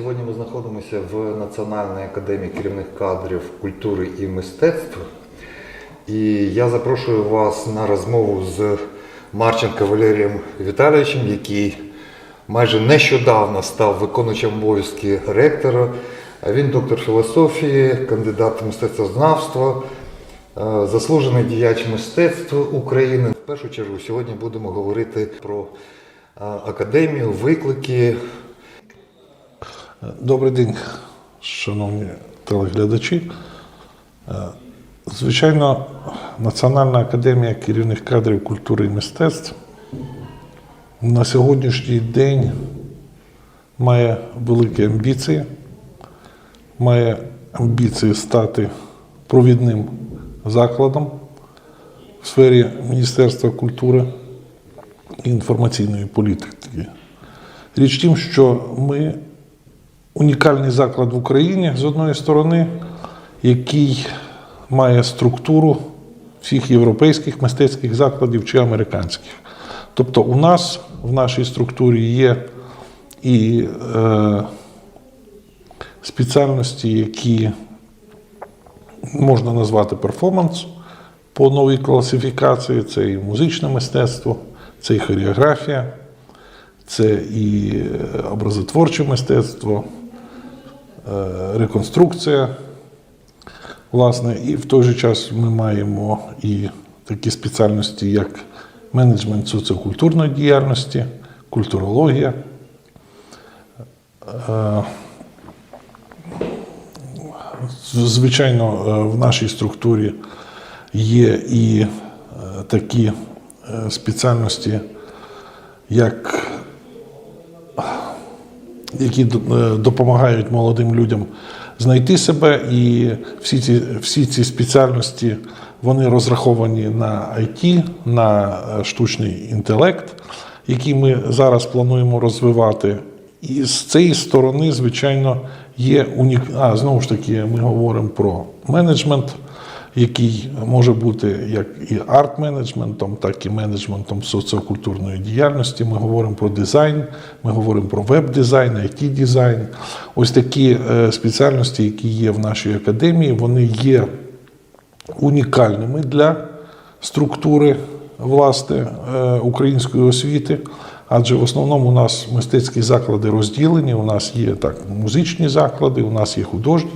Сьогодні ми знаходимося в Національній академії керівних кадрів культури і мистецтв. І я запрошую вас на розмову з Марченко Валерієм Віталійовичем, який майже нещодавно став виконуючим обов'язки ректора. Він доктор філософії, кандидат мистецтвознавства, е, заслужений діяч мистецтва України. В першу чергу сьогодні будемо говорити про е, академію, виклики, Добрий день, шановні телеглядачі. Е, Звичайно, Національна академія керівних кадрів культури і мистецтв на сьогоднішній день має великі амбіції, має амбіції стати провідним закладом в сфері Міністерства культури і інформаційної політики. Річ в тім, що ми унікальний заклад в Україні з одної сторони, який має структуру всіх європейських мистецьких закладів чи американських. Тобто у нас в нашій структурі є і е, спеціальності, які можна назвати перформанс по новій класифікації, це і музичне мистецтво, це і хореографія, це і е, образотворче мистецтво, реконструкція. Власне, і в той же час ми маємо і такі спеціальності, як менеджмент соціокультурної діяльності, культурологія. Е, Звичайно, е, в нашій структурі є і е, такі е, спеціальності, як які е, допомагають молодим людям знайти себе, і всі ці, всі ці спеціальності вони розраховані на IT, на е, штучний інтелект, який ми зараз плануємо розвивати. І з цієї сторони, звичайно, є унік... А, знову ж таки, ми говоримо про менеджмент, який може бути як і арт-менеджментом, так і менеджментом соціокультурної діяльності. Ми говоримо про дизайн, ми говоримо про веб-дизайн, IT-дизайн. Ось такі е, спеціальності, які є в нашій академії, вони є унікальними для структури власне е, української освіти. Адже в основному у нас мистецькі заклади розділені. У нас є так музичні заклади, у нас є художні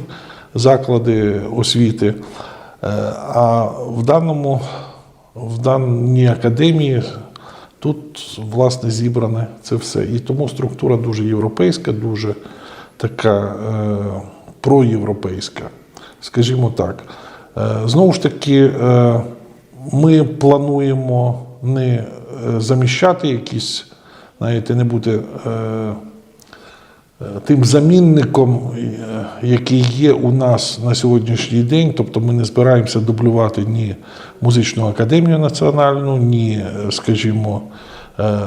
заклади освіти. Е, А в даному в даній академії тут власне зібране це все. І тому структура дуже європейська, дуже така е, проєвропейська, скажімо так. Е, Знову ж таки, ми плануємо не заміщати якісь, знаєте, не бути тим замінником, е, який є у нас на сьогоднішній день. Тобто ми не збираємося дублювати ні музичну академію національну, ні, е, скажімо, е,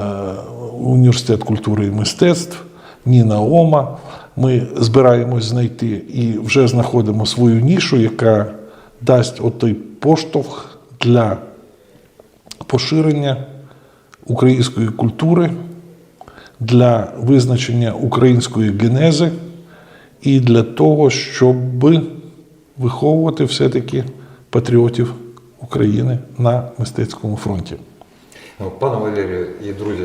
університет культури і мистецтв, ні НАОМА. Ми збираємось знайти і вже знаходимо свою нішу, яка дасть отой поштовх для поширення української культури, для визначення української генези і для того, щоб виховувати все-таки патріотів України на мистецькому фронті. Пане Валерію і друзі,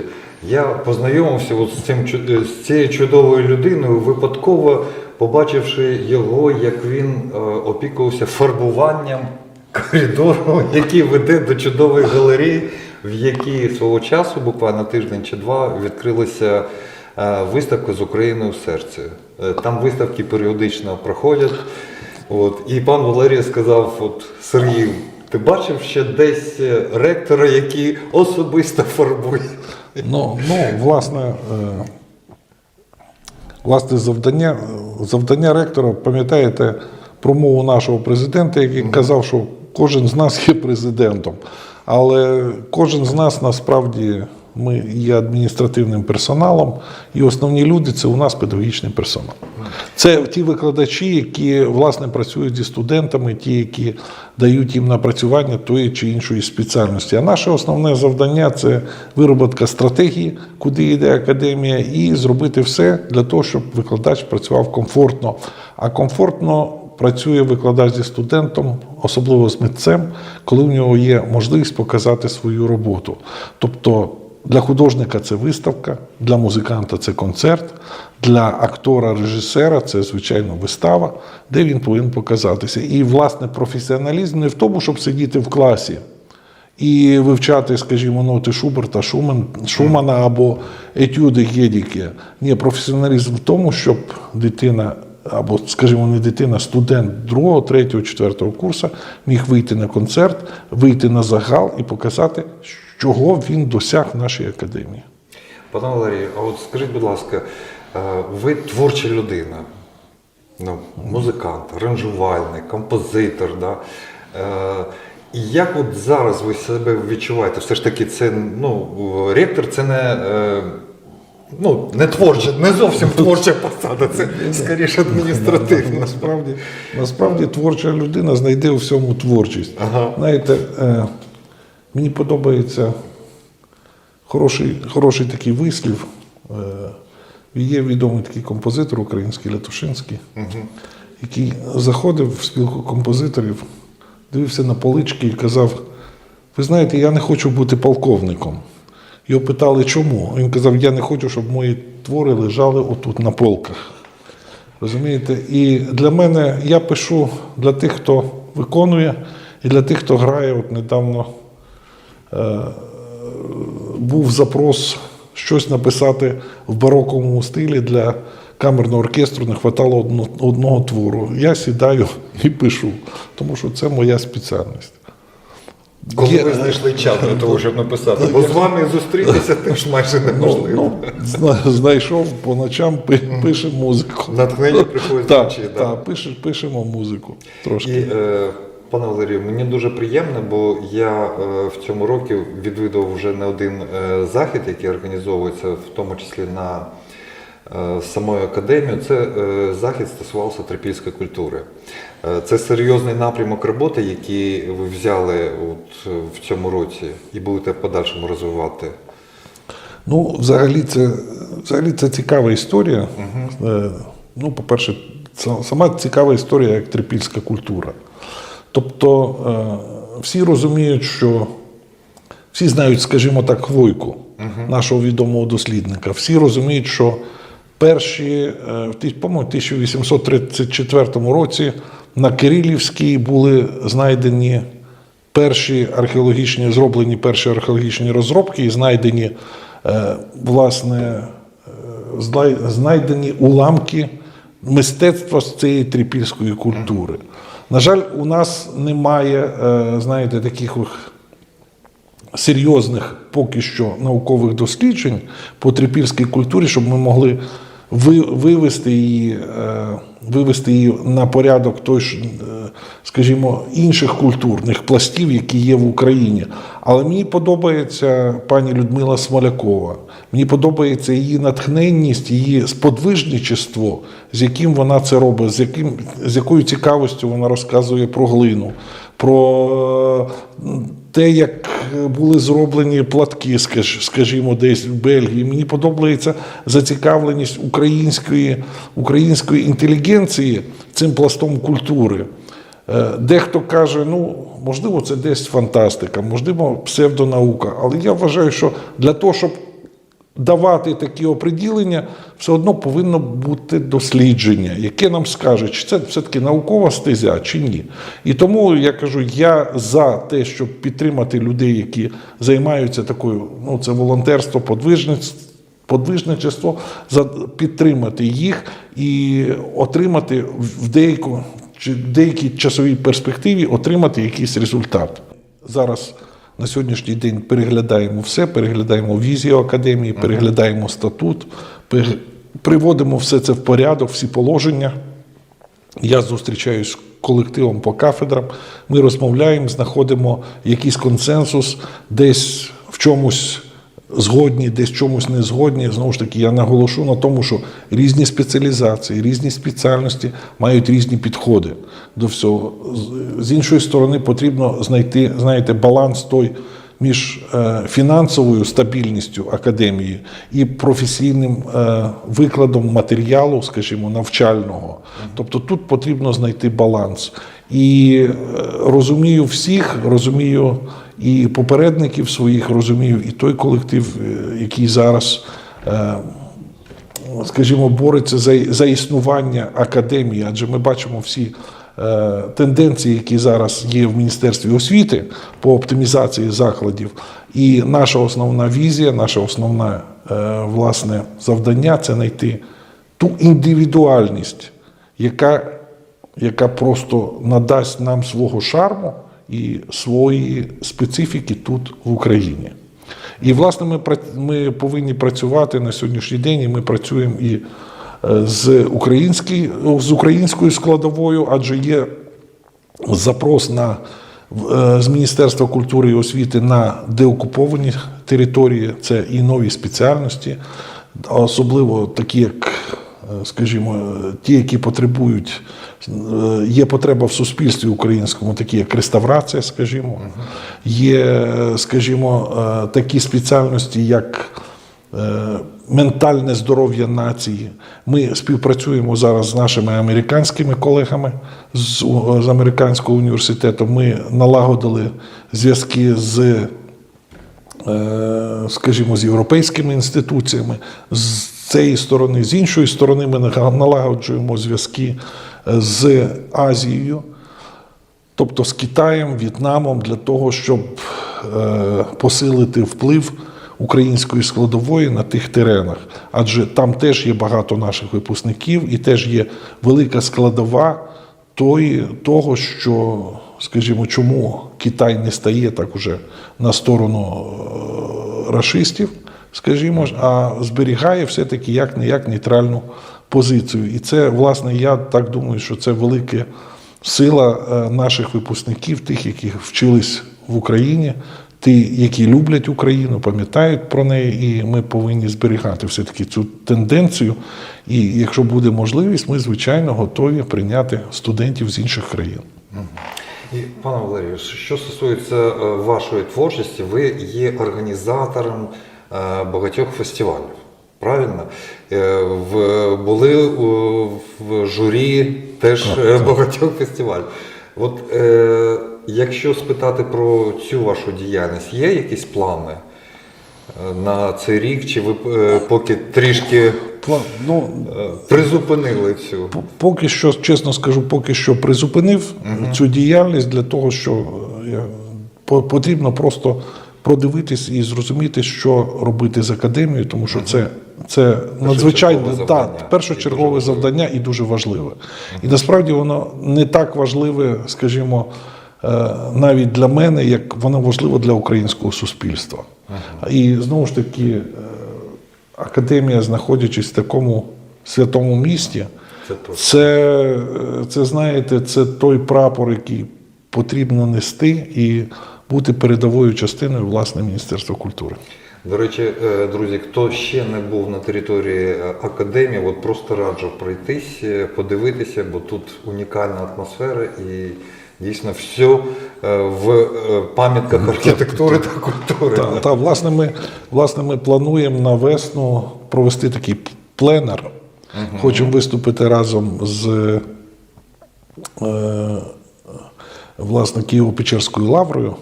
я познайомився от з, цим, з цією чудовою людиною, випадково побачивши його, як він е, опікувався фарбуванням коридору, який веде до чудової галереї, в якій свого часу, буквально тиждень чи два, відкрилася е, виставка з Україною в серці. Е, Там виставки періодично проходять. От, і пан Валерій сказав: от, Сергій, ти бачив ще десь е, ректора, який особисто фарбує? Ну, ну власне, власне, завдання, завдання ректора, пам'ятаєте промову нашого президента, який казав, що кожен з нас є президентом. Але кожен з нас насправді ми є адміністративним персоналом, і основні люди це у нас педагогічний персонал. Це ті викладачі, які власне працюють зі студентами, ті, які дають їм напрацювання тої чи іншої спеціальності. А наше основне завдання це вироботка стратегії, куди йде академія, і зробити все для того, щоб викладач працював комфортно. А комфортно працює викладач зі студентом, особливо з митцем, коли в нього є можливість показати свою роботу. Тобто для художника це виставка, для музиканта це концерт, для актора, режисера це звичайно вистава, де він повинен показатися. І власне професіоналізм не в тому, щоб сидіти в класі і вивчати, скажімо, ноти Шуберта, Шуман, Шумана або етюди Гедіке. Ні, професіоналізм в тому, щоб дитина, або, скажімо, не дитина, студент другого, третього, четвертого курсу міг вийти на концерт, вийти на загал і показати, чого він досяг в нашій академії. Пане Валерію, а от скажіть, будь ласка, е, ви творча людина, ну, музикант, аранжувальник, композитор. Да? Е, як от зараз ви себе відчуваєте? Все ж таки, це ну, ректор це не. Ну, не творча, не зовсім творча посада, це скоріше адміністративна. Насправді, насправді творча людина знайде у всьому творчість. Ага. Знаєте, е, мені подобається хороший, хороший такий вислів. Е, є відомий такий композитор український Лятушинський, який заходив в спілку композиторів, дивився на полички і казав: ви знаєте, я не хочу бути полковником. Його питали, чому? Він казав, я не хочу, щоб мої твори лежали отут на полках. Розумієте? І для мене я пишу для тих, хто виконує, і для тих, хто грає. От недавно е, був запрос щось написати в бароковому стилі для камерного оркестру, не вистачало одно, одного твору. Я сідаю і пишу, тому що це моя спеціальність. Коли Є- ви знайшли час для того, щоб написати, бо з вами зустрітися теж майже Ну, неможливо. ну, зна- знайшов по ночам, пи- пише музику. Натхнення приходить вночі, да. так, пише, пишемо музику трошки. І, е, пане Валерію, мені дуже приємно, бо я е, в цьому році відвідав вже не один е, захід, який організовується, в тому числі на е, самої академії. Це е, захід стосувався трипільської культури. Е, Це серйозний напрямок роботи, який ви взяли от, в цьому році і будете в подальшому розвивати. Ну, взагалі, це, взагалі це цікава історія. Е, Ну, по-перше, сама цікава історія як трипільська культура. Тобто всі розуміють, що всі знають, скажімо так, Хвойку, нашого відомого дослідника. Всі розуміють, що перші, е, в по-моєму, 1834 році на Кирилівській були знайдені перші археологічні, зроблені перші археологічні розробки і знайдені, е, власне, е, знайдені уламки мистецтва з цієї трипільської культури. На жаль, у нас немає, знаєте, таких серйозних поки що наукових досліджень по трипільській культурі, щоб ми могли вивести її, е, вивести її на порядок той, ж, е, скажімо, інших культурних пластів, які є в Україні. Але мені подобається пані Людмила Смолякова. Мені подобається її натхненність, її сподвижничество, з яким вона це робить, з, яким, з якою цікавістю вона розказує про глину, про е, те, як були зроблені платки, скаж- скажімо, десь в Бельгії. Мені подобається зацікавленість української, української інтелігенції цим пластом культури. Е, Дехто каже, ну можливо, це десь фантастика, можливо, псевдонаука. Але я вважаю, що для того, щоб давати такі оприділення, все одно повинно бути дослідження, яке нам скаже, чи це все-таки наукова стезя, чи ні. І тому я кажу, я за те, щоб підтримати людей, які займаються такою, ну це волонтерство, подвижництво. Подвижничество підтримати їх і отримати в деяку чи в деякій часовій перспективі отримати якийсь результат. Зараз на сьогоднішній день переглядаємо все, переглядаємо візію академії, переглядаємо статут, приводимо все це в порядок, всі положення. Я зустрічаюсь з колективом по кафедрам. Ми розмовляємо, знаходимо якийсь консенсус, десь в чомусь згодні, десь чомусь не згодні. Знову ж таки, я наголошу на тому, що різні спеціалізації, різні спеціальності мають різні підходи до всього. З- іншої сторони, потрібно знайти, знаєте, баланс той між е, фінансовою стабільністю академії і професійним е, викладом матеріалу, скажімо, навчального. Тобто тут потрібно знайти баланс. І е, розумію всіх, розумію і попередників своїх, розумію і той колектив, е, який зараз. е, скажімо, бореться за, за існування академії, адже ми бачимо всі е, тенденції, які зараз є в Міністерстві освіти по оптимізації закладів. І наша основна візія, наше основне власне завдання це знайти ту індивідуальність, яка, яка просто надасть нам свого шарму і свої специфіки тут в Україні. І, власне, ми, ми повинні працювати на сьогоднішній день, і ми працюємо і е, з, з українською складовою, адже є запрос на, е, з Міністерства культури і освіти на деокуповані території, це і нові спеціальності, особливо такі, як, скажімо, ті, які потребують, е, є потреба в суспільстві українському, такі як реставрація, скажімо, є, е, скажімо, е, такі спеціальності, як е, ментальне здоров'я нації. Ми співпрацюємо зараз з нашими американськими колегами з, з американського університету. Ми налагодили зв'язки з, е, скажімо, з європейськими інституціями. З цієї сторони, з іншої сторони, ми налагоджуємо зв'язки е, з Азією. Тобто з Китаєм, В'єтнамом для того, щоб е, посилити вплив української складової на тих теренах. Адже там теж є багато наших випускників і теж є велика складова тої, того, що, скажімо, чому Китай не стає так уже на сторону е, рашистів, скажімо, ж, а зберігає все-таки як не як нейтральну позицію. І це, власне, я так думаю, що це велике сила е, наших випускників, тих, які вчились в Україні, ті, які люблять Україну, пам'ятають про неї, і ми повинні зберігати все-таки цю тенденцію. І якщо буде можливість, ми звичайно готові прийняти студентів з інших країн. І, пане Валерію, що стосується е, вашої творчості, ви є організатором багатьох фестивалів. Правильно? Е, В, були в журі теж е, багатьох фестивалів. От е, якщо спитати про цю вашу діяльність, є якісь плани е, на цей рік, чи ви е, поки трішки Ну, е, призупинили цю? Поки що, чесно скажу, поки що призупинив цю діяльність для того, що е, я- потрібно просто продивитись і зрозуміти, що робити з академією, тому що це, це надзвичайно та, першочергове завдання і дуже важливе. І насправді воно не так важливе, скажімо, е, навіть для мене, як воно важливо для українського суспільства. І знову ж таки, е, академія, знаходячись в такому святому місті, Це це, це знаєте, це той прапор, який потрібно нести і бути передовою частиною власне Міністерства культури. До речі, е, друзі, хто ще не був на території е, академії, от просто раджу пройтись, е, подивитися, бо тут унікальна атмосфера і дійсно все в пам'ятках архітектури та культури. Та, та власне, ми, власне, ми плануємо на весну провести такий пленер. Хочемо виступити разом з е, власне Києво-Печерською лаврою,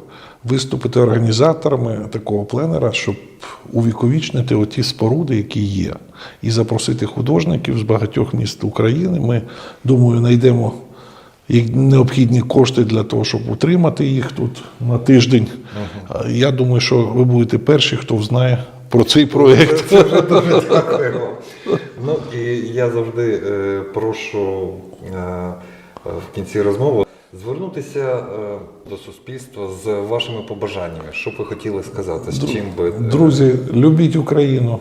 виступити організаторами такого пленера, щоб увіковічнити оті споруди, які є, і запросити художників з багатьох міст України. Ми, думаю, знайдемо необхідні кошти для того, щоб утримати їх тут на тиждень. А Я думаю, що ви будете перші, хто знає про цей проєкт. Це вже дуже дякую. Ну і я завжди е, прошу е, в кінці розмови звернутися е, до суспільства з вашими побажаннями. Що б ви хотіли сказати, з чим би е, Друзі, любіть Україну,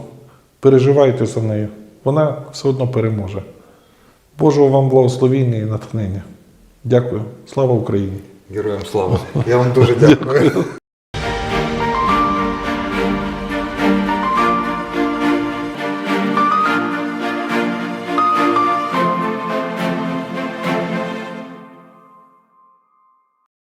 переживайте за нею. Вона все одно переможе. Божого вам благословіння і натхнення. Дякую. Слава Україні! героям слава. Я вам дуже дякую.